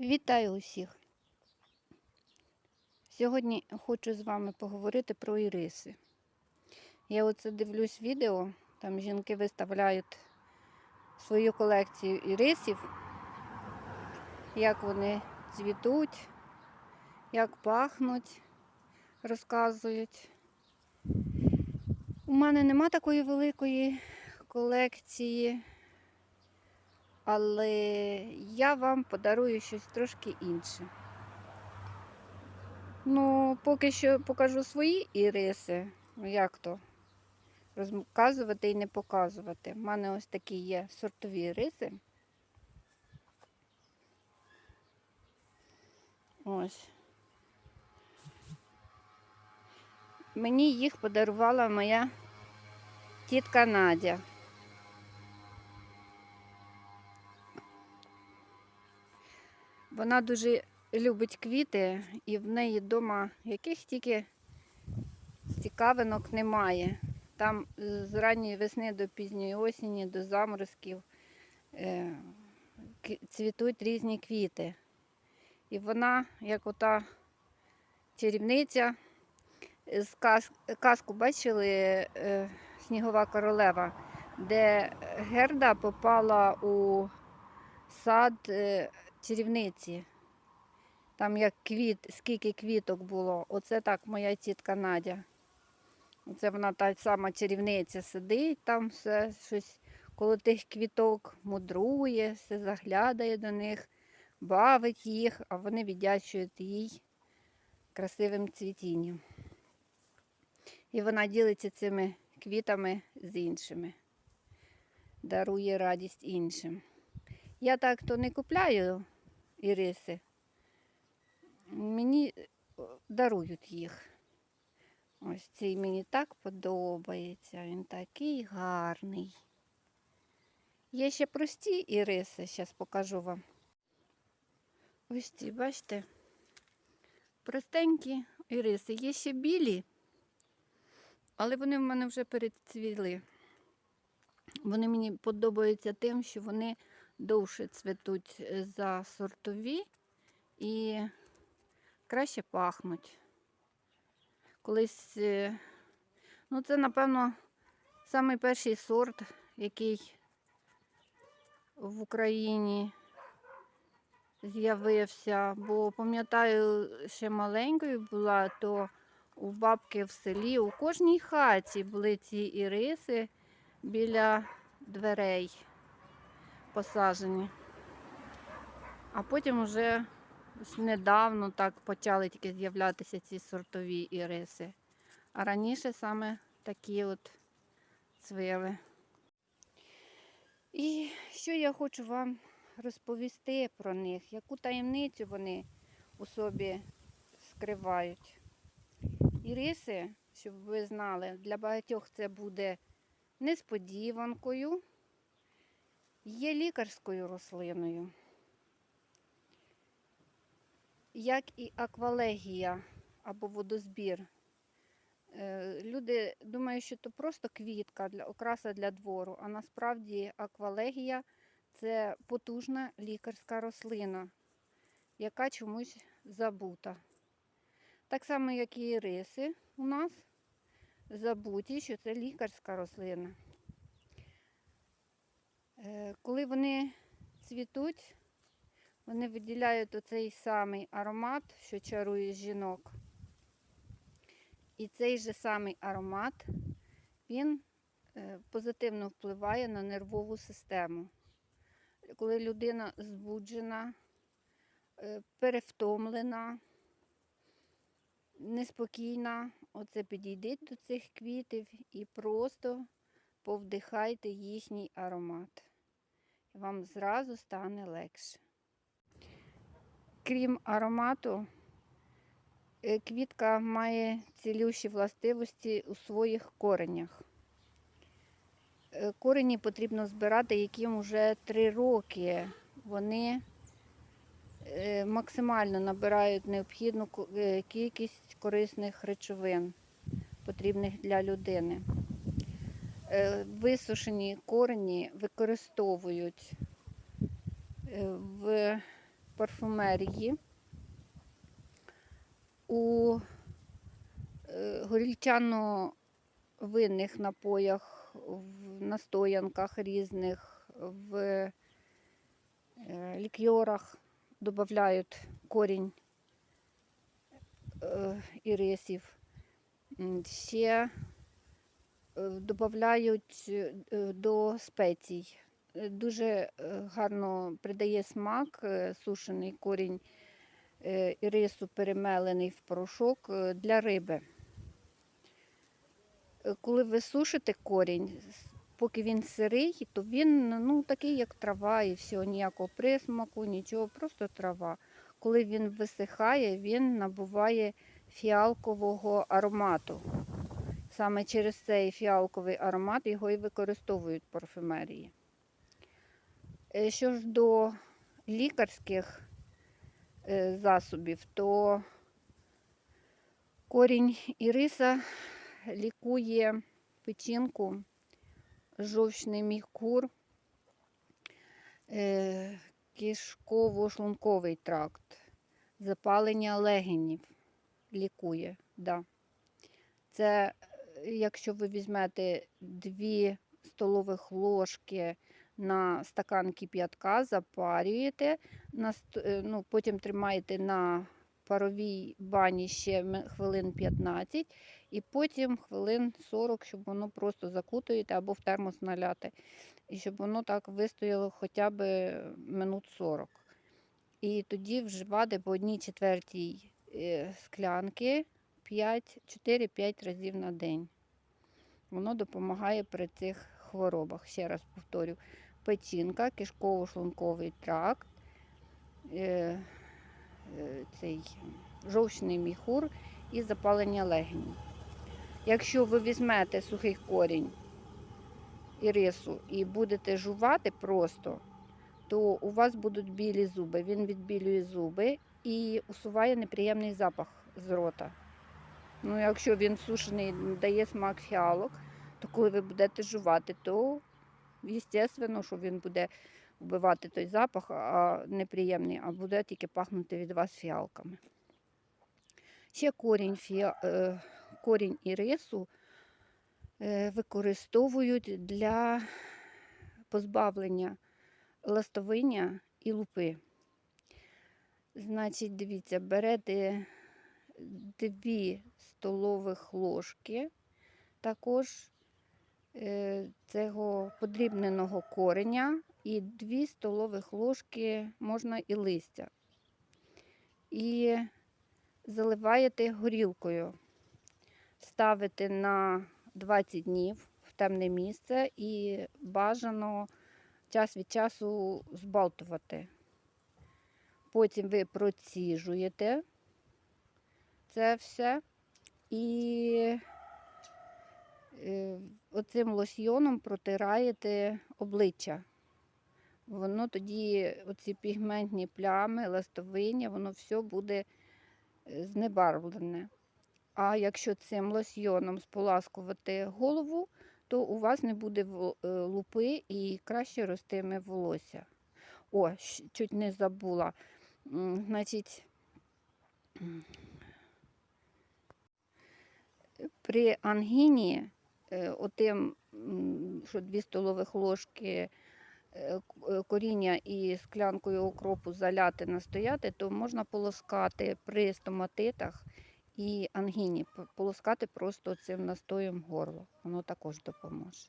Вітаю усіх! Сьогодні хочу з вами поговорити про іриси. Я оце дивлюсь відео, там жінки виставляють свою колекцію ірисів, як вони цвітуть, як пахнуть, розказують. У мене нема такої великої колекції, але я вам подарую щось трошки інше. Ну, поки що покажу свої іриси. Ну, як то? Розказувати і не показувати. У мене ось такі є сортові риси. Ось. Мені їх подарувала моя тітка Надя. Вона дуже любить квіти, і в неї вдома яких тільки цікавинок немає. Там з ранньої весни до пізньої осені, до заморозків е, цвітуть різні квіти. І вона, як ота чарівниця, з каз, казку бачили е, Снігова королева, де Герда попала у сад е, чарівниці. Там як квіт, скільки квіток було. Оце так моя тітка Надя. Оце вона та сама чарівниця сидить, там все щось коло тих квіток мудрує, все заглядає до них, бавить їх, а вони віддячують їй красивим цвітінням. І вона ділиться цими квітами з іншими, дарує радість іншим. Я так то не купляю іриси. Мені е, дарують їх. Ось цей мені так подобається. Він такий гарний. Є ще прості іриси, зараз покажу вам. Ось ці, бачите? Простенькі іриси. Є ще білі, але вони в мене вже перецвіли. Вони мені подобаються тим, що вони довше цвітуть е, за сортові і краще пахнуть. Колись, е, ну це, напевно, самий перший сорт, який в Україні з'явився. Бо пам'ятаю, ще маленькою була, то у бабки в селі у кожній хаті були ці іриси біля дверей посаджені. А потім вже недавно так почали тільки з'являтися ці сортові іриси. А раніше саме такі от цвіли. І що я хочу вам розповісти про них, яку таємницю вони у собі скривають. Іриси, щоб ви знали, для багатьох це буде несподіванкою, є лікарською рослиною як і аквалегія або водозбір. Е, Люди думають, що це просто квітка для окраса для двору, а насправді аквалегія це потужна лікарська рослина, яка чомусь забута. Так само, як і риси у нас забуті, що це лікарська рослина. Е, Коли вони цвітуть, вони виділяють оцей самий аромат, що чарує жінок. І цей же самий аромат, він е, позитивно впливає на нервову систему. Коли людина збуджена, е, перевтомлена, неспокійна, оце підійдіть до цих квітів і просто повдихайте їхній аромат. Вам зразу стане легше. Крім аромату, е, квітка має цілющі властивості у своїх коренях. Е, Корені потрібно збирати, яким вже 3 роки. Вони е, максимально набирають необхідну кількість корисних речовин, потрібних для людини. Е, Висушені корені використовують е, в парфумерії, у е, горільчано-винних напоях, в настоянках різних, в лікьорах додають корінь ірисів. Ще додають до спецій. Е, Дуже е, гарно придає смак е, сушений корінь е, ірису, перемелений в порошок е, для риби. Е, Коли ви сушите корінь, поки він сирий, то він ну, такий, як трава, і все, ніякого присмаку, нічого, просто трава. Коли він висихає, він набуває фіалкового аромату. Саме через цей фіалковий аромат його і використовують парфюмерії. Е, Що ж до лікарських е, засобів, то корінь іриса лікує печінку, жовчний міхур, е, кишково-шлунковий тракт, запалення легенів лікує. Да. Це якщо ви візьмете 2 столових ложки на стакан кип'ятка, запарюєте, е, ну, потім тримаєте на паровій бані ще хвилин 15 і потім хвилин 40, щоб воно просто закутуєте або в термос наляти. І щоб воно так вистояло хоча б минут 40. І тоді вживати по одній четвертій е, склянки 4-5 разів на день. Воно допомагає при цих хворобах. Ще раз повторю: печінка, кишково-шлунковий тракт, е, е, цей жовчний міхур і запалення легенів. Якщо ви візьмете сухий корінь ірису і будете жувати просто, то у вас будуть білі зуби. Він відбілює зуби і усуває неприємний запах з рота. Ну, якщо він сушений, дає смак фіалок, то коли ви будете жувати, то звісно, що він буде вбивати той запах а, неприємний, а буде тільки пахнути від вас фіалками. Ще корінь, фіа... е, корінь ірису е, використовують для позбавлення ластовиння і лупи. Значить, дивіться, берете 2 столових ложки також е, цього подрібненого кореня і 2 столових ложки можна і листя. І заливаєте горілкою, ставите на 20 днів в темне місце і бажано час від часу збалтувати. Потім ви проціжуєте це все і е, оцим лосьйоном протираєте обличчя. Воно тоді, оці пігментні плями, ластовиння, воно все буде е, знебарвлене. А якщо цим лосьйоном споласкувати голову, то у вас не буде е, лупи і краще ростиме волосся. О, чуть не забула. Значить, при ангіні, е, отим, що 2 столових ложки е, е, коріння і склянкою окропу заляти, настояти, то можна полоскати при стоматитах і ангіні, полоскати просто цим настоєм горло. Воно також допоможе.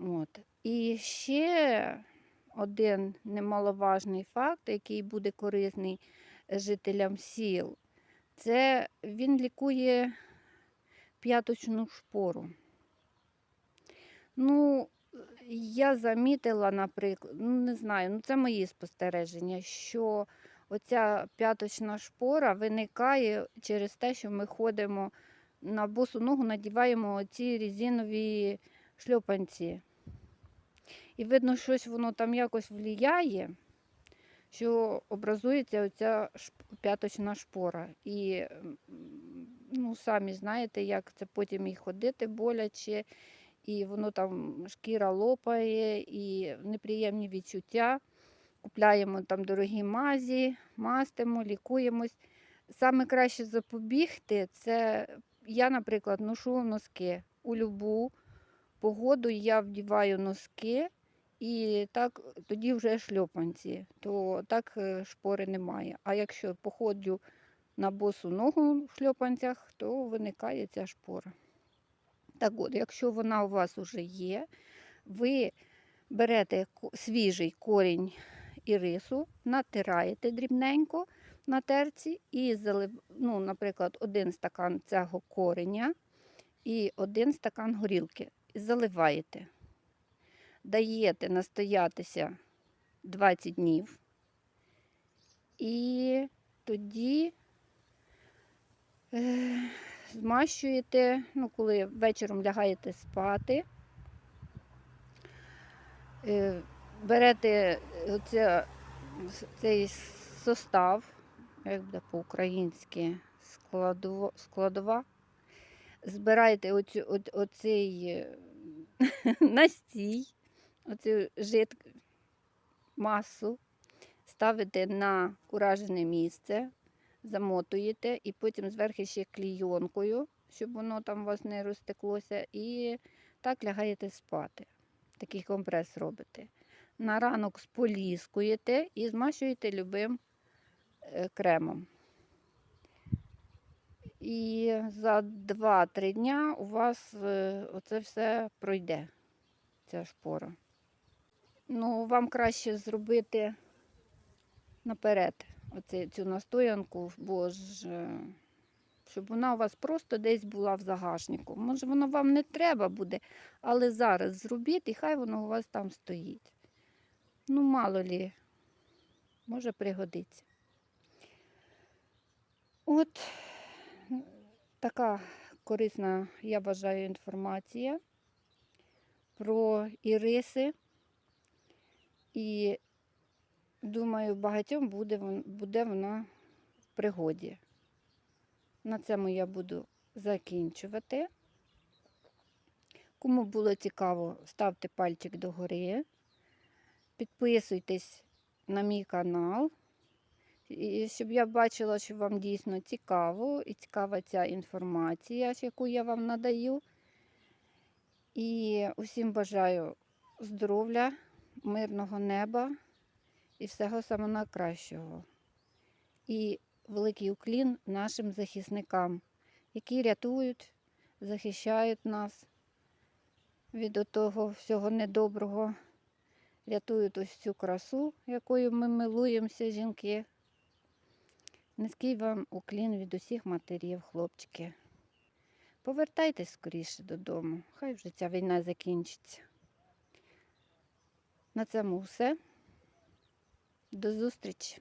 От. І ще один немаловажний факт, який буде корисний жителям сіл, це він лікує п'яточну шпору. Ну, я замітила, наприклад, ну не знаю, ну це мої спостереження, що оця п'яточна шпора виникає через те, що ми ходимо на босу ногу, надіваємо ці резинові шльопанці. І видно, щось воно там якось вліяє, що образується оця п'яточна шпора. І ну, самі знаєте, як це потім і ходити боляче, і воно там шкіра лопає, і неприємні відчуття. купляємо там дорогі мазі, мастимо, лікуємось. Саме краще запобігти це я, наприклад, ношу носки у любу погоду я вдіваю носки, і так тоді вже шльопанці, то так е, шпори немає. А якщо походжу на босу ногу в шльопанцях, то виникає ця шпора. Так от, якщо вона у вас вже є, ви берете свіжий корінь ірису, натираєте дрібненько на терці і ну, наприклад, один стакан цього кореня і один стакан горілки. І заливаєте. Даєте настоятися 20 днів. І тоді змащуєте, ну, коли вечором лягаєте спати, е, берете оце, цей состав, як буде по-українськи, складова, збираєте оцю, от, оцей е, настій, оцю жид, масу, ставите на уражене місце, замотуєте і потім зверху ще клійонкою, щоб воно там у вас не розтеклося, і так лягаєте спати. Такий компрес робите. На ранок споліскуєте і змащуєте любим е, кремом. І за 2-3 дня у вас е, оце все пройде, ця шпора. Ну, вам краще зробити наперед оце, цю настоянку, бо ж, е, щоб вона у вас просто десь була в загашнику. Може, воно вам не треба буде, але зараз зробіть і хай воно у вас там стоїть. Ну, мало лі, може пригодиться. От така корисна, я вважаю, інформація про іриси. І думаю, багатьом буде, буде вона в пригоді. На цьому я буду закінчувати. Кому було цікаво, ставте пальчик догори. Підписуйтесь на мій канал. І щоб я бачила, що вам дійсно цікаво і цікава ця інформація, яку я вам надаю. І усім бажаю здоров'я, мирного неба і всього самого найкращого. І великий уклін нашим захисникам, які рятують, захищають нас від того всього недоброго, рятують ось цю красу, якою ми милуємося, жінки. Низький вам уклін від усіх матерів, хлопчики. Повертайтесь скоріше додому. Хай вже ця війна закінчиться. На цьому все. До зустрічі!